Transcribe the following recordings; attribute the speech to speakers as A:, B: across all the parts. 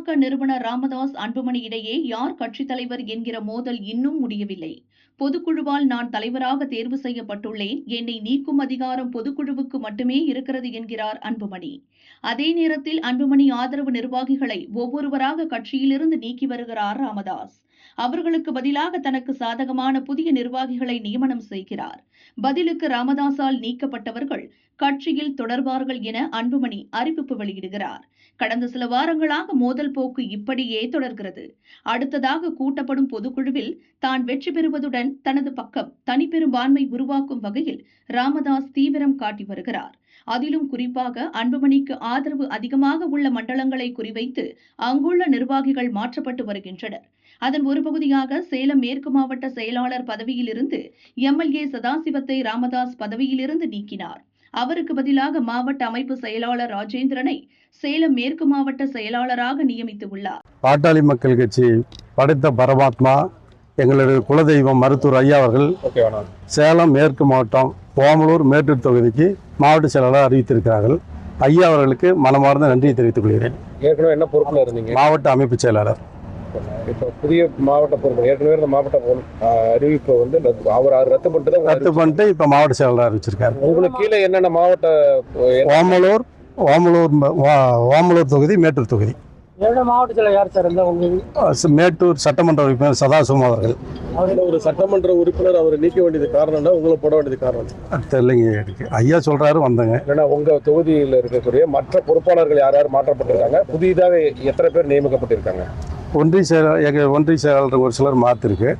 A: பாமக நிறுவனர் ராமதாஸ் அன்புமணி இடையே யார் கட்சித் தலைவர் என்கிற மோதல் இன்னும் முடியவில்லை. பொதுக்குழுவால் நான் தலைவராக தேர்வு செய்யப்பட்டுள்ளேன். என்னை நீக்கும் அதிகாரம் பொதுக்குழுவுக்கு மட்டுமே இருக்கிறது என்கிறார் அன்புமணி. அதே நேரத்தில் அன்புமணி ஆதரவு நிர்வாகிகளை ஒவ்வொருவராக கட்சியிலிருந்து நீக்கி வருகிறார் ராமதாஸ். அவர்களுக்கு பதிலாக தனக்கு சாதகமான புதிய நிர்வாகிகளை நியமனம் செய்கிறார். பதிலுக்கு ராமதாஸால் நீக்கப்பட்டவர்கள் கட்சியில் தொடர்வார்கள் என அன்புமணி அறிவிப்பு வெளியிடுகிறார். கடந்த சில வாரங்களாக மோதல் போக்கு இப்படியே தொடர்கிறது. அடுத்ததாக கூட்டப்படும் பொதுக்குழுவில் தான் வெற்றி பெறுவதுடன் தனது பக்கம் தனிப்பெரும்பான்மை உருவாக்கும் வகையில் ராமதாஸ் தீவிரம் காட்டி வருகிறார். அதிலும் குறிப்பாக அன்புமணிக்கு ஆதரவு அதிகமாக உள்ள மண்டலங்களை குறிவைத்து அங்குள்ள நிர்வாகிகள் மாற்றப்பட்டு வருகின்றனர். அதன் ஒரு பகுதியாக சேலம் மேற்கு மாவட்ட செயலாளர் பதவியிலிருந்து எம்எல்ஏ சதாசிவத்தை ராமதாஸ் பதவியிலிருந்து நீக்கினார். அவருக்கு பதிலாக மாவட்ட அமைப்பு செயலாளர் ராஜேந்திரனை சேலம் மேற்கு மாவட்ட செயலாளராக நியமித்துள்ளார்
B: பாட்டாளி மக்கள் கட்சி படைத்த பரமாத்மா எங்களுடைய குலதெய்வம் மருத்துவர் ஐயா அவர்கள் சேலம் மேற்கு மாவட்டம் ஓமலூர் மேட்டூர் தொகுதிக்கு மாவட்ட செயலாளர் அறிவித்திருக்கிறார்கள். ஐயா அவர்களுக்கு மனமார்ந்த நன்றியை தெரிவித்துக் கொள்கிறேன்.
C: ஏற்கனவே என்ன பொறுப்புல இருந்தீங்க?
B: மாவட்ட அமைப்பு செயலாளர்.
C: இப்போ புதிய மாவட்ட பொறுப்பு ஏற்கனவே இருந்த மாவட்ட அறிவிப்பை வந்து அவர் அவர் ரத்து பண்ணிட்டு தான்
B: ரத்து பண்ணிட்டு இப்போ மாவட்ட செயலாளர் அறிவிச்சிருக்காரு
C: உங்களுக்கு கீழே என்னென்ன மாவட்ட
B: ஓமலூர் ஓமலூர் ஓமலூர் தொகுதி மேட்டூர் தொகுதி.
D: மாவட்டத்தில் யார் சார் இருந்தால்
B: மேட்டூர் சட்டமன்ற உறுப்பினர் சதாசிவம் அவர்கள்.
C: அவரோட ஒரு சட்டமன்ற உறுப்பினர் அவர் நீக்க வேண்டியது காரணம்னா உங்களை போட வேண்டியது காரணம்
B: தெரியலைங்க எனக்கு. ஐயா சொல்றாரு வந்தங்க.
C: இல்லைன்னா உங்க தொகுதியில் இருக்கக்கூடிய மற்ற பொறுப்பாளர்கள் யார் யார் மாற்றப்பட்டிருக்காங்க? புதிதாக எத்தனை பேர் நியமிக்கப்பட்டிருக்காங்க?
B: ஒன்றிய செயலாளர் எங்கள் ஒன்றிய செயலாளர் ஒரு சிலர் மாற்றிருக்கு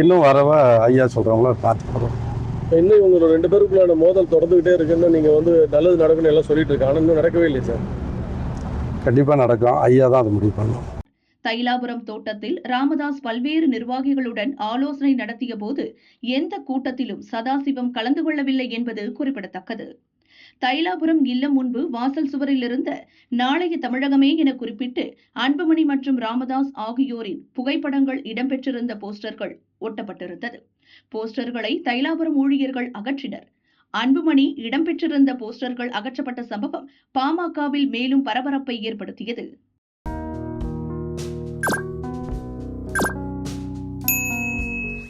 B: இன்னும் வரவ ஐயா சொல்கிறவங்கள பார்த்து போகிறோம்
C: இன்னும் இவங்க ரெண்டு பேருக்குள்ளான மோதல் தொடர்ந்துகிட்டே இருக்குன்னு நீங்க வந்து நல்லது நடக்குன்னு எல்லாம் சொல்லிட்டு இருக்காங்க. இன்னும் நடக்கவே இல்லை சார்.
B: கண்டிப்பாக நடக்கும். ஐயா தான் அதை முடிவு பண்ணணும்.
A: தைலாபுரம் தோட்டத்தில் ராமதாஸ் பல்வேறு நிர்வாகிகளுடன் ஆலோசனை நடத்திய போது எந்த கூட்டத்திலும் சதாசிவம் கலந்து கொள்ளவில்லை என்பது குறிப்பிடத்தக்கது. தைலாபுரம் இல்லம் முன்பு வாசல் சுவரில் இருந்த நாளைய தமிழகமே என குறிப்பிட்டு அன்புமணி மற்றும் ராமதாஸ் ஆகியோரின் புகைப்படங்கள் இடம்பெற்றிருந்த போஸ்டர்கள் ஒட்டப்பட்டிருந்தது. போஸ்டர்களை தைலாபுரம் ஊழியர்கள் அகற்றினர். அன்புமணி இடம்பெற்றிருந்த போஸ்டர்கள் அகற்றப்பட்ட சம்பவம் பாமகவில் மேலும் பரபரப்பை ஏற்படுத்தியது.